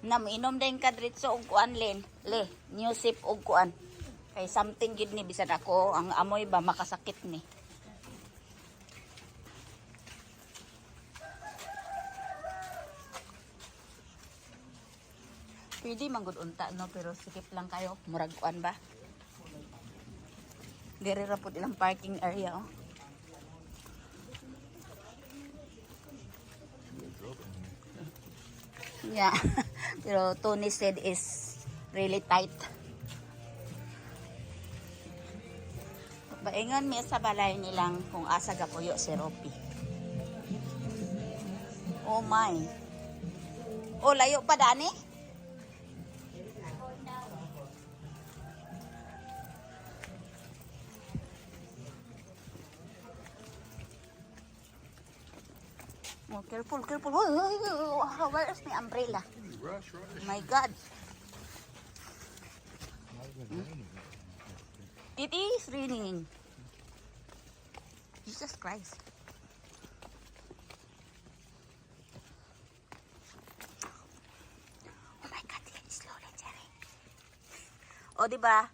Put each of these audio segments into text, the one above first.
Naminom din ka dritso og kuan len. Le, new sip og kuan. Kay something gid ni bisan ako ang amoy ba makasakit ni. Pwede manggod unta no pero sikip lang kayo murag kuan ba. Diri ra pud ilang parking area oh. Yeah. Pero Tony said is really tight. Baingan mi sa balay nilang kung asa gapuyo si Ropi. Oh my. Oh, layo pa dani? Oh, careful, careful. Oh, oh, oh, oh, where is my umbrella? Rush, rush. My God. It is raining. Jesus Christ. Oh my God, yan slowly, Jerry. O, di ba?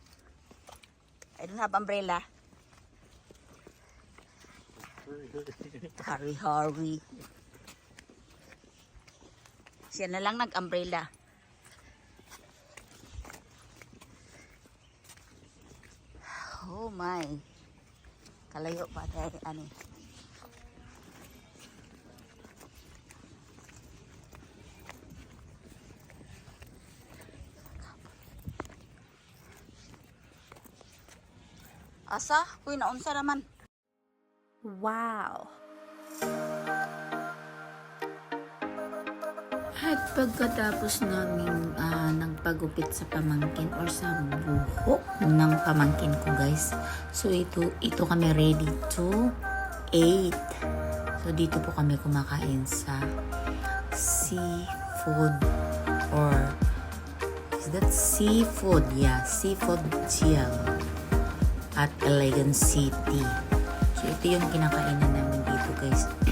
I don't have umbrella. Hurry, hurry. Siya na lang nag-umbrella. Oh my. Kalayo pa tayo ani. Asa? Uy, naunsa naman. Wow! At pagkatapos namin ah, nagpagupit sa pamangkin or sa buhok ng pamangkin ko guys. So ito, ito kami ready to eat. So dito po kami kumakain sa seafood or is that seafood? Yeah, seafood Chiang at Elegant City. So ito yung kinakainan namin dito guys.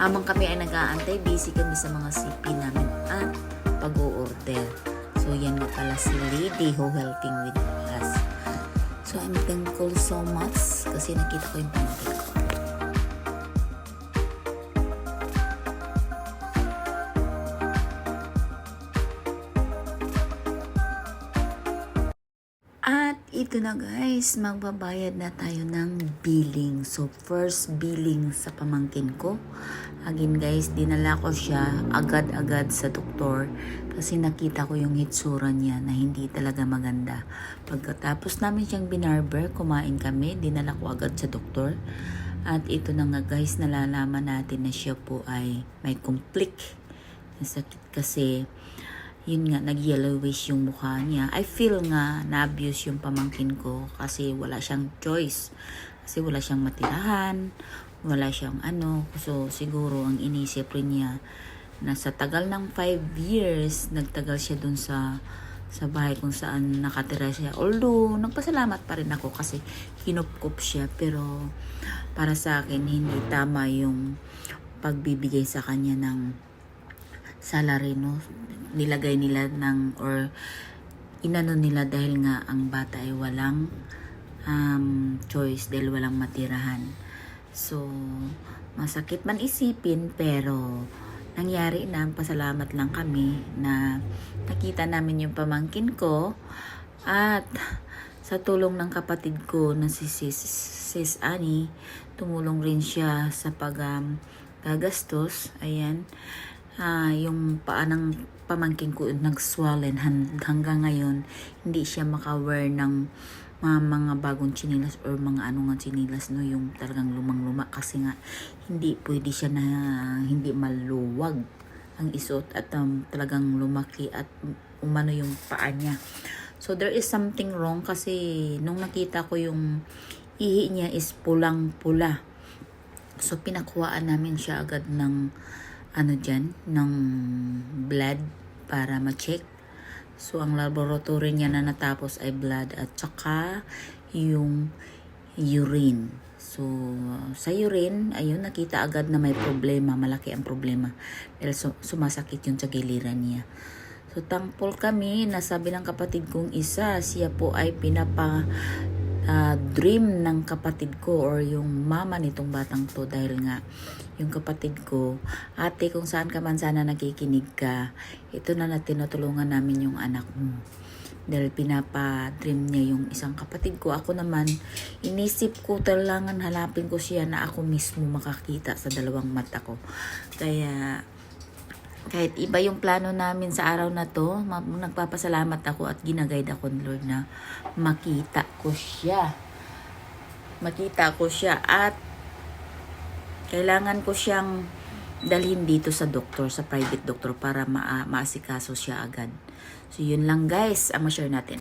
Habang kami ay nag-aantay, busy kami sa mga CP namin at pag-o-order. So, yan nga pala si Lady who helping with us. So, I'm thankful so much kasi nakita ko yung pamangkin ko. At ito na guys, magbabayad na tayo ng billing. So first billing sa pamangkin ko. Again guys, dinala ko siya agad-agad sa doktor kasi nakita ko yung hitsura niya na hindi talaga maganda. Pagkatapos namin siyang binarber, kumain kami, dinala ko agad sa doktor. At ito na nga guys, nalalaman natin na siya po ay may conflict na sakit kasi yun nga, nag-yellowish yung mukha niya. I feel nga na-abuse yung pamangkin ko kasi wala siyang choice. Kasi wala siyang matirahan, wala siyang ano. So, siguro ang inisip rin niya na sa tagal ng 5 years, nagtagal siya dun sa sa bahay kung saan nakatira siya. Although, nagpasalamat pa rin ako kasi kinupkup siya. Pero, para sa akin, hindi tama yung pagbibigay sa kanya ng salary no nilagay nila ng or inano nila dahil nga ang bata ay walang um, choice dahil walang matirahan so masakit man isipin pero nangyari na pasalamat lang kami na nakita namin yung pamangkin ko at sa tulong ng kapatid ko na si Sis, Sis Annie tumulong rin siya sa pag um, gagastos. Ayan. Ah, yung paa ng pamangkin ko nag-swollen Han- hanggang ngayon hindi siya maka-wear ng mga, mga bagong chinilas or mga ano nga chinilas no yung talagang lumang-luma. Kasi nga hindi pwede siya na hindi maluwag ang isuot at um, talagang lumaki at umano yung paa niya. So there is something wrong kasi nung nakita ko yung ihi niya is pulang-pula. So pinakuhaan namin siya agad ng ano dyan, ng blood para ma-check. So, ang laboratory niya na natapos ay blood at saka yung urine. So, sa urine, ayun, nakita agad na may problema, malaki ang problema. Dahil su- sumasakit yun sa giliran niya. So thankful kami na sabi ng kapatid kong isa, siya po ay pinapa ah, dream ng kapatid ko or yung mama nitong batang to dahil nga yung kapatid ko, ate kung saan ka man sana nakikinig ka, ito na na tinutulungan namin yung anak mo. Dahil pinapa-dream niya yung isang kapatid ko. Ako naman, inisip ko talagang halapin ko siya na ako mismo makakita sa dalawang mata ko. Kaya, kahit iba yung plano namin sa araw na to, ma- nagpapasalamat ako at ginagayad ako ni Lord na makita ko siya. Makita ko siya at kailangan ko siyang dalhin dito sa doktor, sa private doctor para ma maasikaso siya agad. So yun lang guys, ang ma-share natin.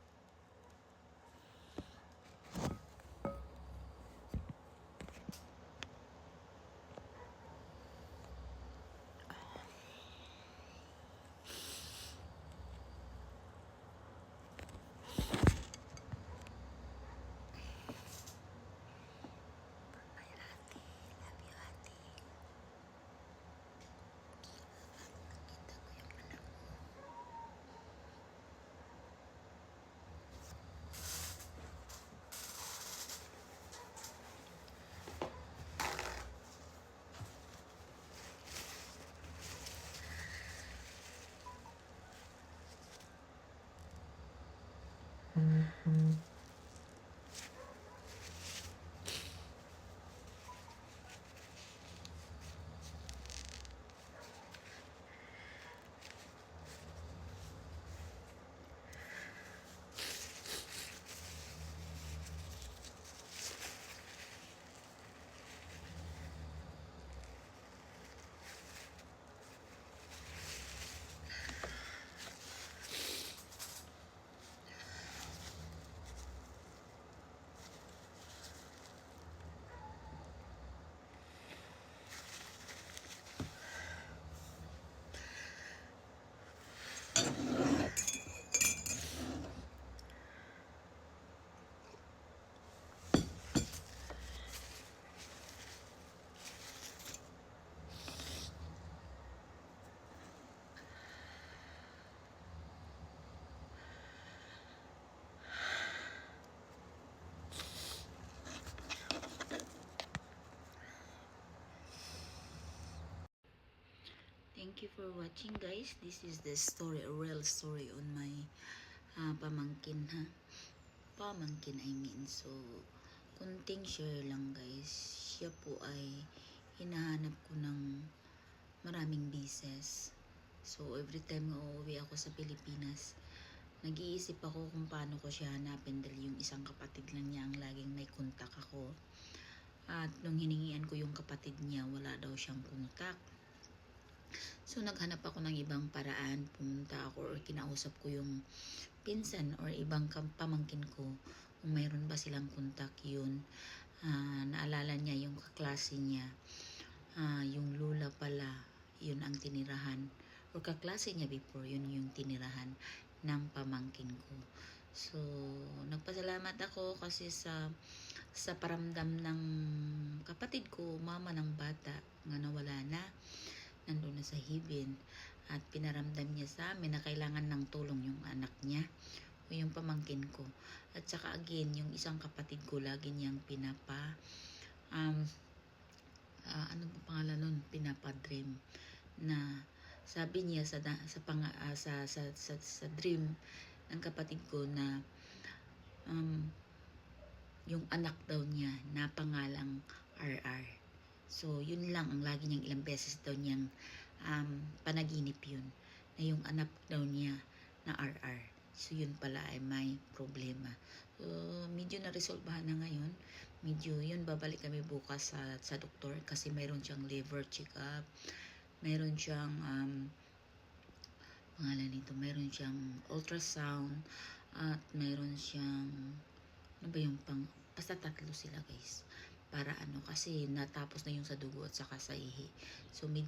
Thank you for watching guys. This is the story, a real story on my ah, pamangkin ha. Pamangkin I mean. So, kunting share lang guys. Siya po ay hinahanap ko ng maraming bises. So, every time na uuwi ako sa Pilipinas, nag-iisip ako kung paano ko siya hanapin dahil yung isang kapatid lang niya ang laging may kontak ako. At nung hiningian ko yung kapatid niya, wala daw siyang kontak. So, naghanap ako ng ibang paraan. Pumunta ako or kinausap ko yung pinsan or ibang pamangkin ko kung mayroon ba silang kontak yun. Ah, naalala niya yung kaklase niya. Ah, yung lula pala, yun ang tinirahan. Or kaklase niya before, yun yung tinirahan ng pamangkin ko. So, nagpasalamat ako kasi sa sa paramdam ng kapatid ko, mama ng bata, nga nawala na nandun na sa hibin at pinaramdam niya sa amin na kailangan ng tulong yung anak niya o yung pamangkin ko. At saka again, yung isang kapatid ko lagi niyang pinapa um, ah, ano ba pangalan nun? Pinapa-dream na sabi niya sa sa pang ah, sa, sa, sa sa dream ng kapatid ko na um, yung anak daw niya na pangalang RR. So, yun lang ang lagi niyang ilang beses daw niyang um, panaginip yun. Na yung anak daw niya na RR. So, yun pala ay may problema. So, medyo na-resolbahan na ngayon. Medyo yun, babalik kami bukas sa, sa doktor kasi mayroon siyang liver check-up. Mayroon siyang, um, pangalan nito, mayroon siyang ultrasound at mayroon siyang, ano ba yung pang, basta tatlo sila guys para ano kasi natapos na yung sa dugo at saka sa ihi. So medyo